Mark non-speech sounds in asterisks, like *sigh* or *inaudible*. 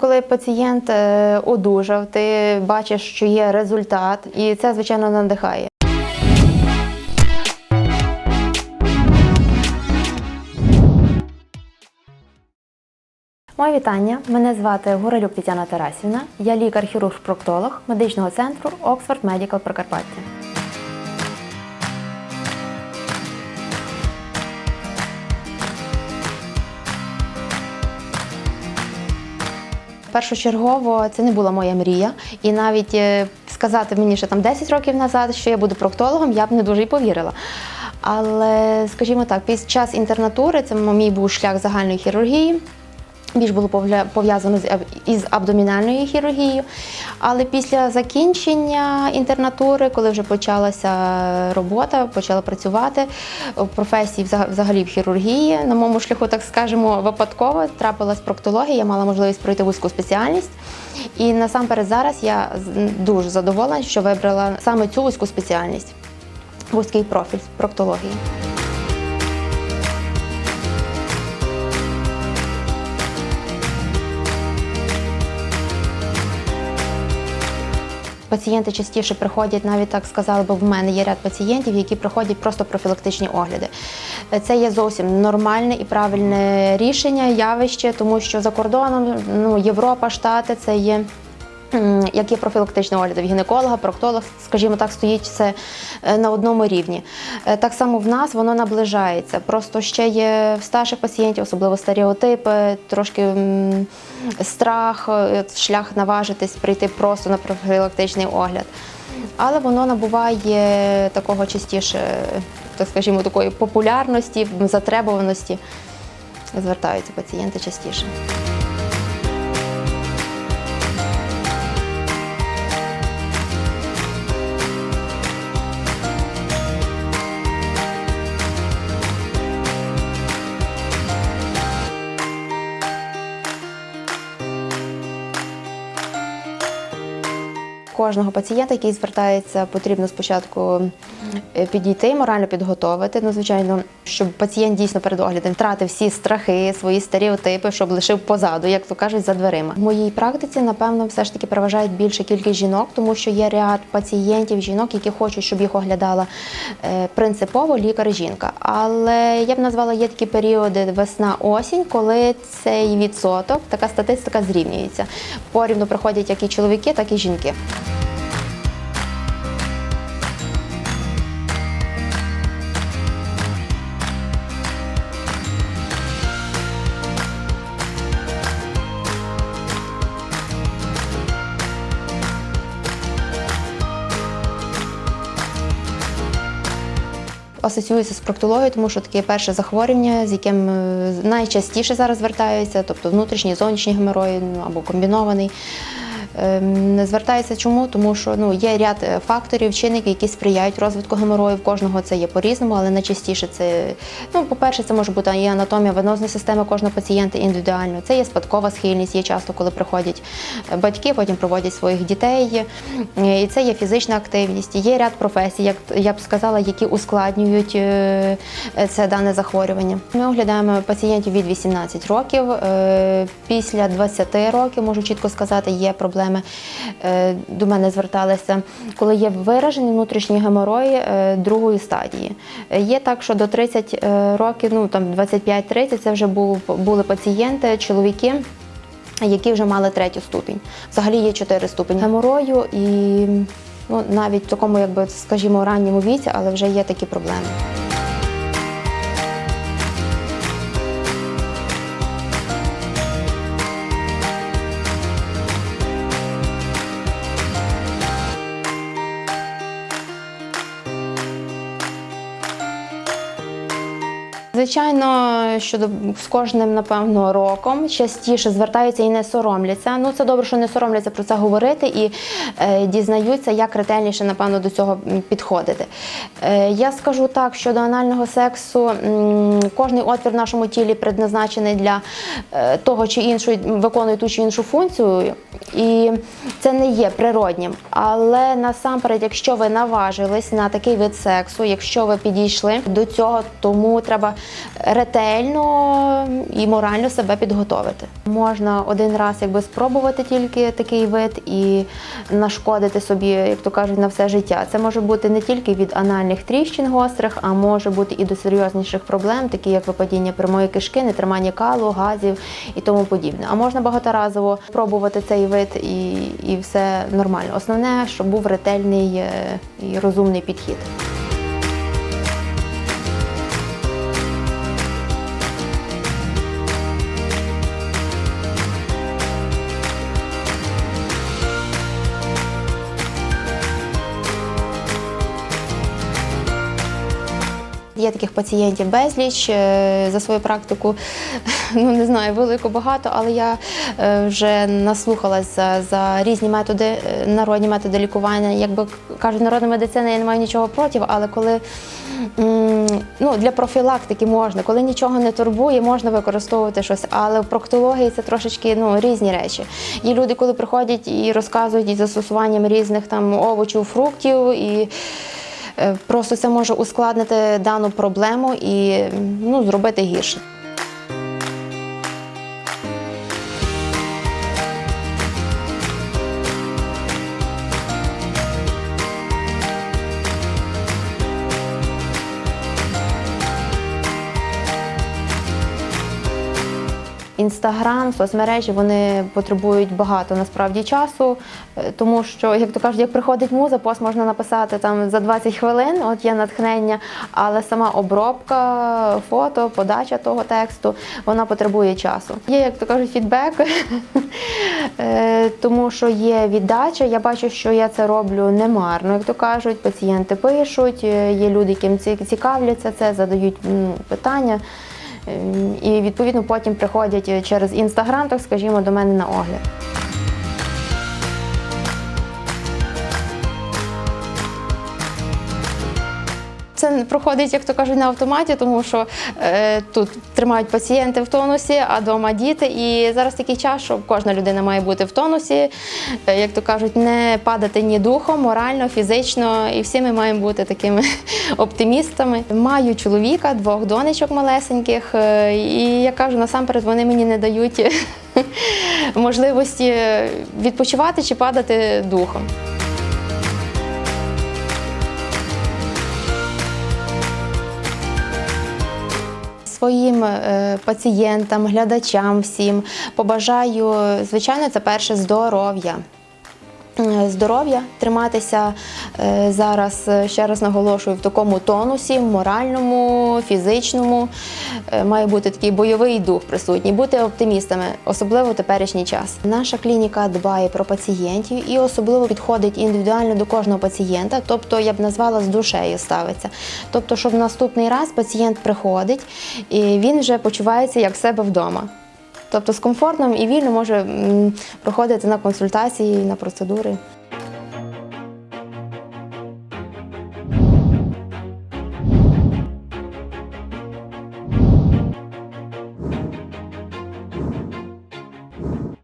Коли пацієнт е, одужав, ти бачиш, що є результат, і це звичайно надихає. Моє вітання. Мене звати Горелюк Тетяна Тарасівна. Я лікар-хірург-проктолог медичного центру Oxford Medical Прикарпаття. Першочергово це не була моя мрія, і навіть е, сказати мені ще там 10 років назад, що я буду проктологом, я б не дуже й повірила. Але, скажімо так, під час інтернатури це мій був шлях загальної хірургії. Більш було пов'язано із абдомінальною хірургією. Але після закінчення інтернатури, коли вже почалася робота, почала працювати в професії взаг- взагалі в хірургії, на моєму шляху, так скажемо, випадково трапилась проктологія, я мала можливість пройти вузьку спеціальність. І насамперед зараз я дуже задоволена, що вибрала саме цю вузьку спеціальність, вузький профіль проктології. Пацієнти частіше приходять, навіть так сказали, бо в мене є ряд пацієнтів, які приходять просто профілактичні огляди. Е, Це є зовсім нормальне і правильне рішення, явище, тому що за кордоном ну, Європа, Штати це є. Як є профілактичні огляди гінеколога, проктолог, скажімо так, стоїть все е, на одному рівні. Е, Так само в нас воно наближається. Просто ще є в старших пацієнтів, особливо стереотипи, трошки страх, е, шлях наважитись прийти просто на профілактичний огляд. Але воно набуває такого частіше, так скажімо, такої популярності, затребуваності. Звертаються пацієнти частіше. Кожного пацієнта, який звертається, потрібно спочатку е, підійти, морально підготовити. Ну, звичайно, щоб пацієнт дійсно перед оглядом втратив всі страхи, свої стереотипи, щоб лишив позаду, як то кажуть, за дверима. В моїй практиці, напевно, все ж таки переважають більше кількість жінок, тому що є ряд пацієнтів, жінок, які хочуть, щоб їх оглядала е, принципово лікар-жінка. Але я б назвала є такі періоди весна-осінь, коли цей відсоток, така статистика зрівнюється. Порівну приходять як і чоловіки, так і жінки. Асоціюється з проктологією, тому що таке перше захворювання, з яким е, найчастіше зараз звертаються, тобто внутрішній, зовнішній геморой ну, або комбінований. Ем, Не звертається чому? Тому що ну, є ряд е, факторів, чинників, які сприяють розвитку геморою. В кожного це є по-різному, але найчастіше це, ну, по-перше, це може бути і анатомія венозної системи кожного пацієнта індивідуально. Це є спадкова схильність, є часто, коли приходять е, батьки, потім проводять своїх дітей. Е, І це є фізична активність. Є ряд професій, як я б сказала, які ускладнюють це дане захворювання. Ми оглядаємо пацієнтів від 18 років. Після 20 років, можу чітко сказати, є проблеми. Е, До мене зверталися, коли є виражений внутрішній геморой е, другої стадії. Е, Є так, що до 30 е, років, ну там 25-30, це вже були пацієнти, чоловіки. Які вже мали третю ступінь. Взагалі є чотири ступені геморою, і ну, навіть в такому, якби скажімо, ранньому віці, але вже є такі проблеми. Звичайно, що з кожним, напевно, роком частіше звертаються і не соромляться. Ну, це добре, що не соромляться про це говорити і е, дізнаються, як ретельніше, напевно, до цього підходити. Е, я скажу так, що до анального сексу м, кожний отвір в нашому тілі предназначений для е, того чи іншої, виконує ту чи іншу функцію, і це не є природнім. Але насамперед, якщо ви наважились на такий вид сексу, якщо ви підійшли до цього, тому треба ретельно і морально себе підготовити. Можна один раз якби спробувати тільки такий вид і нашкодити собі, як то кажуть, на все життя. Це може бути не тільки від анальних тріщин гострих, а може бути і до серйозніших проблем, такі як випадіння прямої кишки, нетримання калу, газів і тому подібне. А можна багаторазово пробувати цей вид і, і все нормально. Основне, щоб був ретельний е, і розумний підхід. Є таких пацієнтів безліч е, за свою практику. *laughs* Ну не знаю, велико багато, але я е, вже наслухалась за, за різні методи, е, народні методи лікування. Якби кажуть, народна медицина, я не маю нічого проти, але коли ну, для профілактики можна, коли нічого не турбує, можна використовувати щось. Але в проктології це трошечки ну, різні речі. Є люди, коли приходять і розказують із застосуванням різних там овочів, фруктів і. Е, Просто це може ускладнити дану проблему і ну, зробити гірше. Інстаграм, соцмережі вони потребують багато насправді часу, е, тому що, як то кажуть, як приходить муза, пост можна написати там за 20 хвилин, от є натхнення, але сама обробка фото, подача того тексту, вона потребує часу. Є, як то кажуть, фідбек, *laughs* е, тому що є віддача. Я бачу, що я це роблю немарно, як то кажуть, пацієнти пишуть, е, є люди, яким ці- цікавляться це, задають питання. Ем, І відповідно потім приходять е, через інстаграм, так скажімо, до мене на огляд. Це проходить, як то кажуть, на автоматі, тому що е, тут тримають пацієнти в тонусі, а вдома діти. І зараз такий час, що кожна людина має бути в тонусі, е, як то кажуть, не падати ні духом, морально, фізично. І всі ми маємо бути такими *laughs* оптимістами. Маю чоловіка, двох донечок малесеньких, е, і я кажу, насамперед вони мені не дають *laughs* можливості відпочивати чи падати духом. Своїм е, пацієнтам, глядачам, всім побажаю, звичайно, це перше здоров'я. Е, Здоров'я, триматися е, зараз, е, ще раз наголошую, в такому тонусі, моральному, фізичному. Має бути такий бойовий дух присутній, бути оптимістами, особливо в теперішній час. Наша клініка дбає про пацієнтів і особливо підходить індивідуально до кожного пацієнта, тобто я б назвала з душею ставиться. Тобто, щоб наступний раз пацієнт приходить і він вже почувається як себе вдома. Тобто з комфортом і вільно може проходити на консультації, на процедури.